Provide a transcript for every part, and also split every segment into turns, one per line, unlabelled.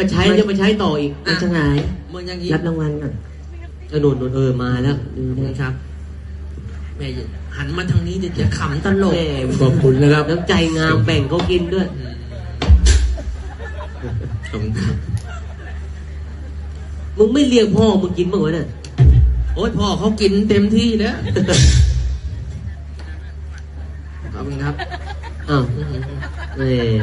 ก็ใช้จะมาใช้ต่ออีก
อะ
ทั้งหลาย
มึงอยังงี้
รับรางวัลก่อน
เออหนุนหนุนเออมาแล้ว
ดูนะ
นี่ครับแม่อย่าหันมาทางนี้เดี๋ยวจะขำตลก
แม่
ขอบคุณนะครับ
น้ำใจงามแบ่งเขากินด้วย
อืมขอบคุณครับ
มึงไม่เลี้ยงพ่อมึงกินบ้างวะเนี่ย
โอ๊ยพ่อเขากินเต็มที่แล้วขอบคุณครับ
อ้าวเออ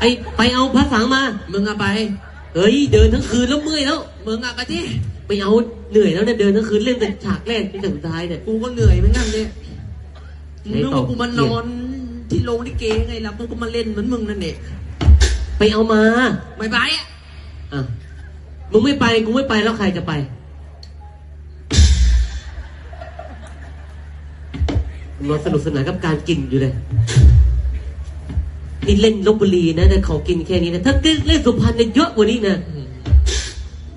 ไอไปเอาพระสังมา
มึงเอาไป
เฮ้ยเดินทั้งคืนแล้วเมื่อยแล้ว
มึงเอาไปที่
ไปเอาเหนื่อยแล้วเนี่ยเดินทั้งคืนเล่นแต่ฉากแรกจนถึงสุดท้ายเนี่ย
กูก็เหนื่อยเหมือนกันเนี่ยมึง
ไอ้
นึก
ต่อ
ว่ากูมานอนที่โรงลิเกไงล่ะมึงก็มาเล่นเหมือนมึงนั่นเนี่ย
ไปเอามา
ไม่ไปอะ
อะมึงไม่ไปกูไม่ไปแล้วใครจะไปมึงรอสนุกสนานกับการกินอยู่เลย นี่เล่นลบบุรีนะแต่เขากินแค่นี้นะถ้าเล่นสุพรรณเนี่ยเยอะกว่านี้นะ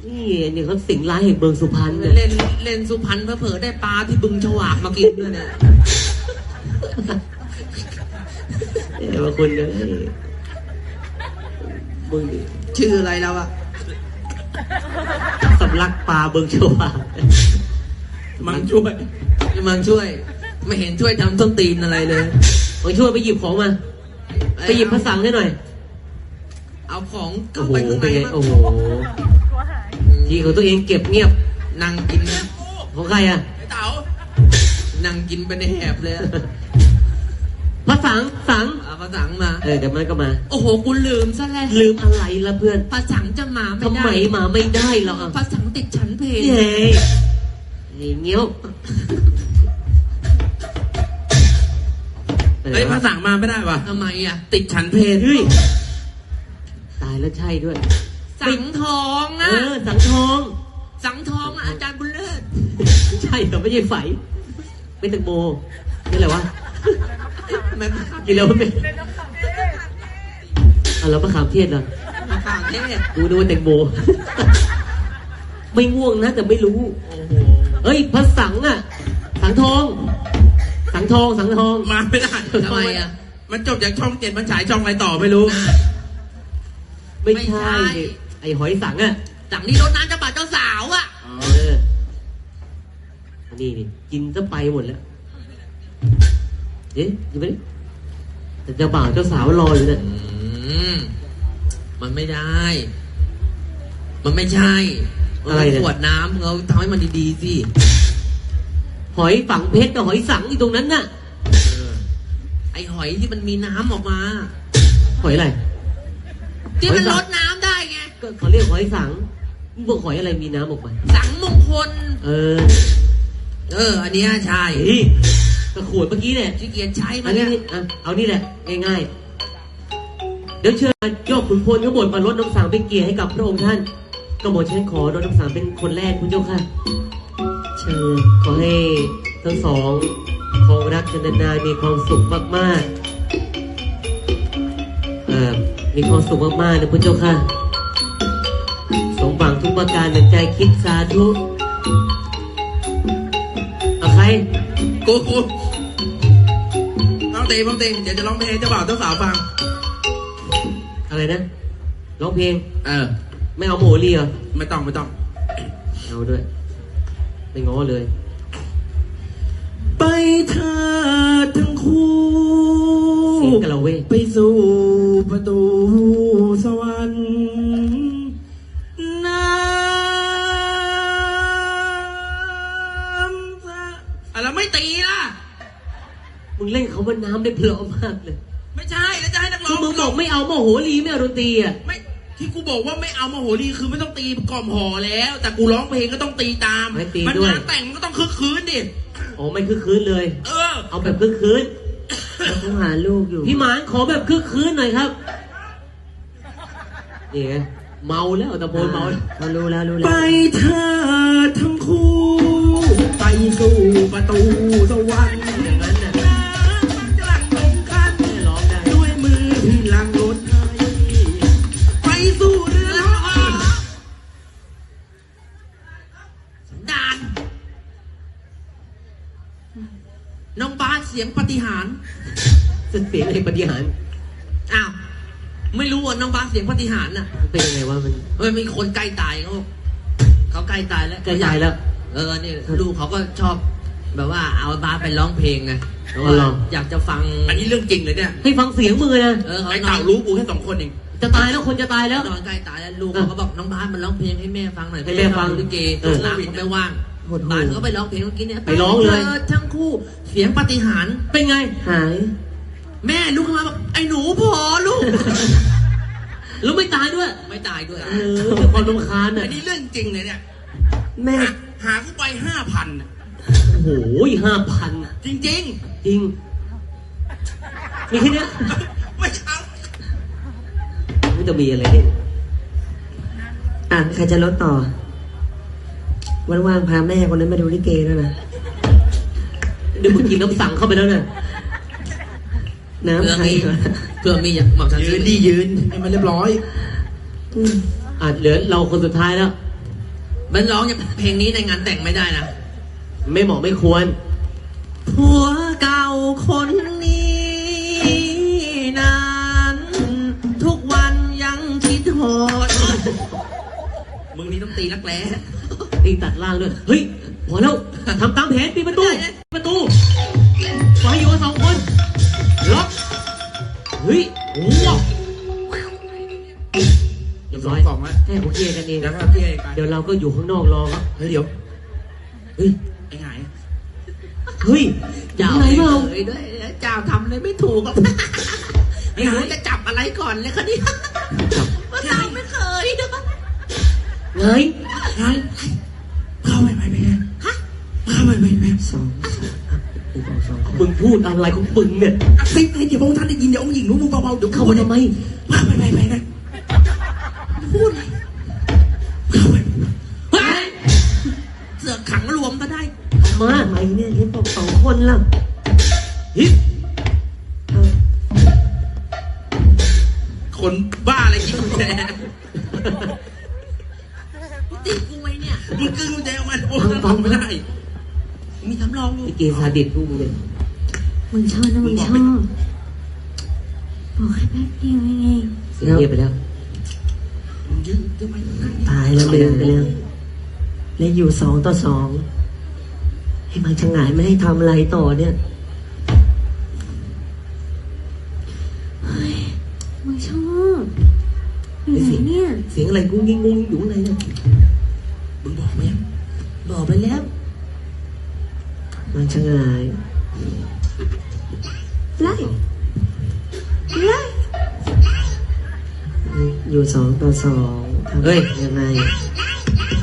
นี่นี่เขาสิงร้ายแห่งเมืองสุพรรณเนี่ย
เล่นเล่นสุพรรณเผลอๆได้ปลาที่บึงฉวากมากินด้วยเนี่ย
เอ้ยบางคนเนี่ยมึงนี่
ชื่ออะไรแล้วอะ
สำลักปลาเบิงโชวา
มันช่วย
มันช่วย ไม่เห็นช่วยทำต้นตีนอะไรเลย
มึงช่วยไปหยิบของมา ไปหยิบพระสังให้หน่อย
เอาของ
โอ้
เข้า
โห
ไปข้างใน
เป็นไง
มั้ง
โอ้โหทีของตัวเองเก็บเงียบ
นั่งกินนะ
ของใครอะ
ไอ้เต๋านั่งกินไปในแหบเลยอะ
พระสังสัง
เอาภาษามา
เออเดี๋ยวมันก็มา
โอ้โหกูลืมซะแล้ว
ลืมอะไรละเพื่อน
ภาษาจะมาไม่
ทำ
ได้
ไมมาไม่ได้หรออะ
ภาษาติดฉันเพลง
เย้นี่เงี้ยว
เฮ้ยภาษามาไม่ได้วะ
ทำไมอะ
ติดฉันเพศ
เฮ้ยตายแล้วใช่ด้วย
สังทอง
เอ
อะ
อ สังทอง
สังทองอะอาจารย์บุญเลิศ
ใช่แต่ไม่ใช่ไฝเป็นแตงโมนี่อะไรวะ
แม่
กินแล้วไม่อะแล้วมะขามเทศเหรอ
มาข่าวเทศ
กูดูว่าแตงโม ไม่ง่วงนะแต่ไม่รู้
โอ้โห
เอ้ยพระสังอะ สังทองสัง ทองสังทอง
มาไม่ได้
ทำไมอะ
มันจบจากช่องเจ็ดมันฉายช่องอะไรต่อไม่รู้
ไม่
ไม่ใช่
ใช่ดิไอหอยสังอะ
สังที่รถน้ำเจ้าบ่าวเจ้าสาวอะ
เอออันนี่นี่กินจะไปหมดแล้วเอ๊ะยังไม่ได้แต่เจ้าบ่าวเจ้าสาวรออยู่เนี่ย
อืมมันไม่ได้ มันไม่ใช่
อะไรเนี่ย
ขวดน้ำเราทำให้มันดีๆสิ
หอยฝังเพชรกับหอยสังอยู่ตรงนั้นน่ะ
เออไอหอยที่มันมีน้ำออกมา
หอยอะไร
ที่มัน
หอยสัง
ลดน้ำได้ไง
ก็เขาเรียกหอยสังมึงบอกหอยอะไรมีน้ำออกมา
สังมงคล
เออ
เออ อันเนี้ยใช่
เฮ้ยก็ขวดเมื่อกี้เนี่ย
ที่เกียรใช้
อั
มาน
นี้
เนี่ย
อะเอานี่แหละง่ายๆเดี๋ยวเชิญยอดขุนพลทั้งหมดมาลดน้ำสังเป็นเกียรติให้กับพระองค์ท่านกระหม่อมฉันขอลดน้ำสังเป็นคนแรกคุณเจ้าค่ะเชิญขอให้ ทั้งสองคงรักกันนานๆมีความสุขมากๆเอ่อมีความสุขมากๆนะคุณเจ้าค่ะ สมหวังทุกประการดังใจคิดสาธุเอาใคร
กูกูต้องเตะต้องเตะเดี๋ยวจะร้องเพลงให้เจ้าบ่าวเจ้าสาวฟัง
อะไรนะร้องเพลง
เออ
ไม่เอาโมโหลีเหรอ
ไม่ต้องไม่ต้อง
เอาด้วย ไม่ง้อเลย
ไป เธอทั้งคู่
เสียงกะละเวก
ไปสู่ประตูสวรรค์น้ำพระอะไรไม่ตีล่ะ
มึงเล่นเขาว่าน้ำได้เพลาะมากเลย
ไม่ใช่แล้วจะให้นักร้
คือองมึงบอกไม่เอาโมโหลีไม่เอาดนตรีอะ
ไม่ที่กูบอกว่าไม่เอามาโหรีคือไม่ต้องตีกล่อมห่อแล้ว แต่กูร้องเพลงก็ต้องตีตาม
ไม่ตี
มัน
ด้วย
งานแต่งมันก็ต้องคึกคืนดิ
อ๋อไม่คือคืนเลย
เออ
เอาแบบคือคืน
ต้องหาลูกอยู่
พี่หมานขอแบบคือคืนหน่อยครับนี่ไงเมาแล้วตะโพนเมาแล้ว
เขารู้แล้วรู้
ไป
แล้ว
เธอทั้งคู่ ไปสู่ประตูสวรรค์
น้อง
บาสเสียงปฏิหารย์
เสียงอะไรปฏิหารย์
อ้าวไม่รู้ว่าน้องบาสเสียงปาฏิหารย์น่ะ
เป็นยังไงวะมัน
เฮ้ยมีคนใกล้ตายเขาเขาใกล้ตายแล้ว
ใกล้ตายแล้ว
เออนี่ลูกเขาก็ชอบ แบบว่าเอาบาสไปร้องเพลงไงเพราะ
อ๋อเหรอ
ว่าอยากจะฟัง
อันนี้เรื่องจริงเลยเนี่ย
ให้ฟังเสียงมือนะ
เออเขา
ไอ้
นอ
เต่านรู้กูแค่สองคนเอง
จะตายแล้วคนจะตายแล้ว
นอนใกล้ตายแล้วลูกเขาก็บอกน้องบาสมันร้องเพลงให้แม่ฟังหน่อย
ให้แม่ฟัง
ลิเก
เออ
น้ำเขาไม่ว่าง
หดหู
บาสก็ไปร้องเพลงเมื่อกี้เนี่ย
ไปร้องเลย
ทั้งคู่เสียงปาฏิหารย์
เป็นไง
หาย
แม่ลุกขึ้นมาบอกไอ้หนูพอลูก
แล้วไม่ตายด้วย
ไม่ตายด้วย
เออเป็นความรำคาญ
อั
อะ
นนี้เรื่องจริงเลยเนี่ย
แม่
หาหากูไปห้าพัน
โอ้โหห้าพัน
จริง
จริง มีแค่เนี้ย
ๆ ไม่เช้า
ไม่จะมีอะไรเนี่ย
อะใครจะลดต่อ ว่างๆพาแม่คนนั้นมาดูลิเกด้วยนะ
เดี๋ยวมึงกินน้ำสั่งเข้าไปแล้วเนี่ย
น้ำ
เพื่อ
ใคร
มี
ก่อน
เพื่อมีอย่างหม่อมฉัน
ยืนดียืนให้มันเรียบร้อย
อืม
อะเหลือเราคนสุดท้ายแล้ว
มันร้องอย่างเพลงนี้ในงานแต่งไม่ได้นะ
ไม่เหมาะไม่ควร
ผัวเก่าคนนี้นั้นทุกวันยังคิดโหด
มึงนี่ต้องตีนักแร้
ตีตัดล่างด้วย เฮ้ย พอแล้วทำตามแผนปิดประตูประตูไฟอยู่กันสองคนล็อกเฮ้ยโอ้โหเรียบร้อย
สองแล้ว
ให้ผมเคลียร์กันเอง
เดี๋ยวครับพี่เอก
เดี๋ยวเราก็อยู่ข้างนอกรอครับ
เฮ้ยเดี๋ยว
เฮ้ย
ไอ้หงาย
เฮ้ย
เจ้า
ไหน
ไม่
เปล่า
เคยด้วยเจ้าทำอะไรไม่ถูกครับไม่รู้จะจับอะไรก่อนเลยคนนี้
จับ
ว่าเจ้าไม่เคยด้วย
ไง
หง
สองสามอะหนึ่งสองสองคน
มึงพูดอะไรของมึงเนี่ย
อะซิไอ้เดี๋ยวพระองค์ท่านได้ยินเดี๋ยวองค์หญิงรู้มึงเบาๆเดี๋ยว
เข้ามาทำไม
เข้าไปไปไปนะพูดเข้าไป
เฮ้ย
เสือกขังรวมก็ได้
มา
ทำไมเนี่ยเห็นบอกสองคนล่ะ
ฮิป เกซาดิสพวกมึงเนี่ย
มึงชอบนะมึงชอบบอกให้แป๊บเดียวเอง
เสียงเงียบไปแล้ว
มึงยืนทำไมนั่ง
ตายแล้วลืมไปแล้วและอยู่สองต่อสองให้มันชะงายไม่ให้ทำอะไรต่อเนี่ย
มึงชอบอยู่ไหนเนี่ย
เสียงอะไรกุ้งยิงกุ้งยิงอยู่ข้างในเนี่ย
มึงบอกไหมยัง
บอกไปแล้ว
มันชะงาย
ไล่ไล่
อยู่สองต่อสองทำ
เฮ้ย
ยังไง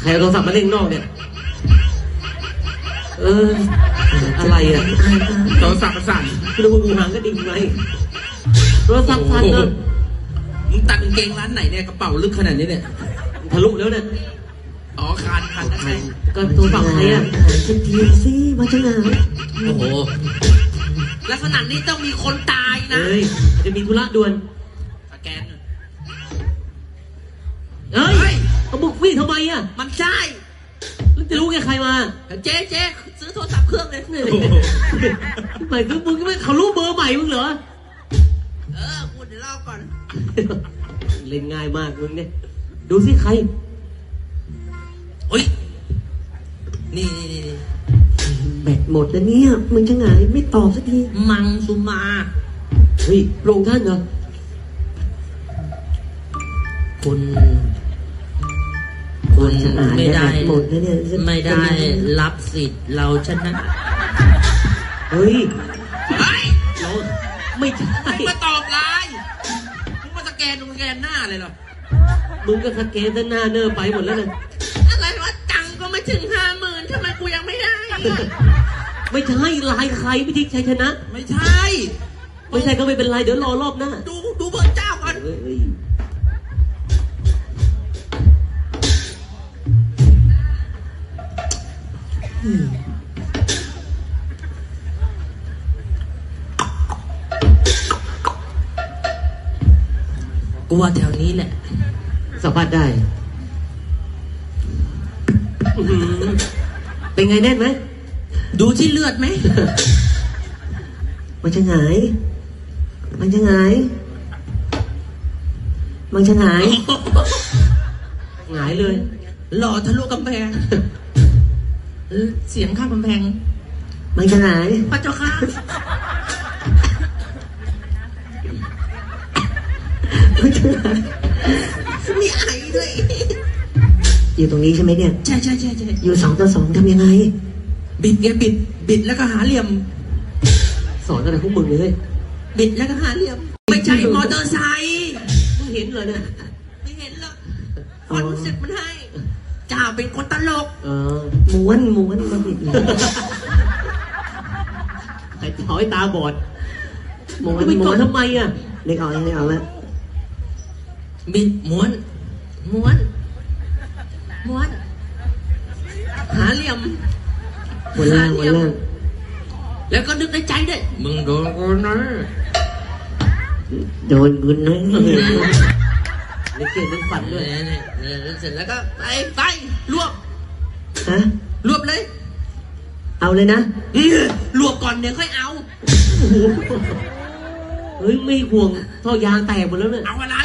ใครเอาโทรศัพท์มาเล่นนอกเนี่ย เออ อะไรอะ
โทรศัพท์ประสาน
ไม่รู้ว่ากูหางก็ดิ่งไหมโทรศัพท์สั่นเลย
มึงตัดกางเกงร้านไหนเนี่ยกระเป๋าลึกขนาดนี้เนี่ย
ทะลุแล้วเนี่ย
อ๋อคานคานนะใช่
ก็โทรศัพท์ใครอะ
หายทันทีสิมันชะงาย
โอ้โหลักษณะนี้ต้องมีคนตายนะ
เฮ้ยจะมีธุระด่วน
สแกน
เฮ้ย
เฮ้ย
เอาบุกฟี่ทำไมอะ
มันใช่
แล้วจะรู้ไงใครมา
เจ๊เจ๊ซื้อโทรศัพท์เครื่องเลย
เนี่ยหมายถึงมึงก็ไม่เขารู้เบอร์ใหม่มึงเหรอ
เออพูดเดี๋ยวเล่าก่อน
เล่นง่ายมากมึงเนี่ย ดูสิใคร
เฮ้ย นี่นี่นี่นี่
แบตหมดแล้วเนี่ย มึงชะงายไม่ตอบสักที
มังสุมา
เฮ้ยพระองค์ท่านเหรอ
คุณ
มันชะงาย
ไม่ได้
แบตหมดแล้วเนี่ย
ไม่ได้รับสิทธิ์เราชนะ
เฮ้ย
เฮ้ย
เราไม่ใช่
มึงมาตอบไลน์มึงมาสแกนมึงสแกนหน้าเลยเหรอ
มึงก็สแกนด้านหน้าเนอร์ไปหมดแล้วนะ
อ ถึงห้าหมื่นทำไมกูยังไม่ได้อะ
ไม่ใช่ลายใครไม่ใช่ชัยชนะ
ไม่ใช่
ไม่ใช่ก็ไม่เป็นไรเดี๋ยวรอรอบหน้า
ดูดูเบอร์เจ้าก่อน
เฮ้ยเฮ้ย
กูว่าแถวนี้แหละ
สัมผัสได้ อื้อหือเป็นไงแน่นไหม
ดูที่เลือดไหม
มันชะงาย มันชะงาย มังชะงาย
หงายเลย
หล่อทะลุกำแพงเออเสียงข้างกำแพง
มังชะงาย
พระเจ้าค่ะ
มังชะงาย
มีไอด้วย
อยู่ตรงนี้ใช่ไหมเนี่ย
ใช่ใช่ใช่ใช่
อยู่สองต่อสองทำยังไง
บิดไงบิด บิดแล้วก็หาเหลี่ยม
สอนอะไรพวกมึงเลย
บิดแล้วก็หาเหลี่ยม ไม่ใช่มอเตอร์ไซค์
มึงเห็นเลยเนี่ย
ไม่เห็นหรอกคอนเซ็ปต์มันให้จ่าเป็นคนตลก
เออ
ม้วนม้วนมาบิดเลย
ไอ้ถอยตาบอด
ม้วน
จะไปก
ม้
อ
ว
ด
น
ทำไมอะ
เล็กออกยังเล็กออกแล้ว
บิดม้วนม้วน ม้วนหาเหลี่ยม
บนล่างบนล่าง
แล้วก็นึกในใจด้วยมึงโดนกูนะ
โดนบุญนะ
เล่นเกมเล่นฝันด้วย
เสร็จแล้วก็ไปไปรวบ
ฮะ
รวบเลย
เอาเลยนะ
อื้อรวบก่อนเดี๋ยวค่อยเอา
เฮ้ยไม่ห่วงท่อยางแตกหมดแล้วเนี่ย
เอาอะไร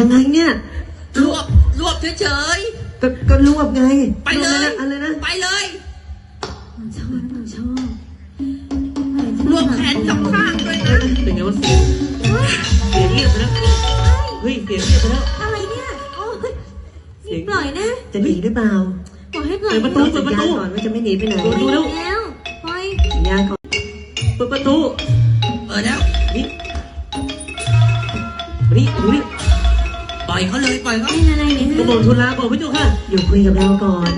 ยังไงเนี่ย
รวบรวบเฉย
ก็ก็รวบไง
ๆ ไปเลย
อะไรนะ
ไปเลย
หนูชอบหนูชอบ
รวบแขนสองข้างด้วยนะ
เป็นไงวะเสียงเสียงเงียบไปแล้วเฮ้ยเสียงเงียบไปแล้ว
อะไรเนี่ยโอ้ยนี่ปล่อยนะ
จะหนีหรือเปล่า
ปล่อยให้ปล่อย
เปิดประตู
สัญญาณก่อนว่าจะไม่หนีไปไหน
ดูดูแล้ว
แล้วปล่อย
สัญญาณก่อน
เปิดประตู
เปิดแล้ว
นี่นี่ดูนี่
ปล่ อยเขาเลยปล่อยเขา
เป็นอะไรเนี่ย
กระบอกทุลาบอกพี่เจ้าค่ะ
อยู่คุยกับเราก่อน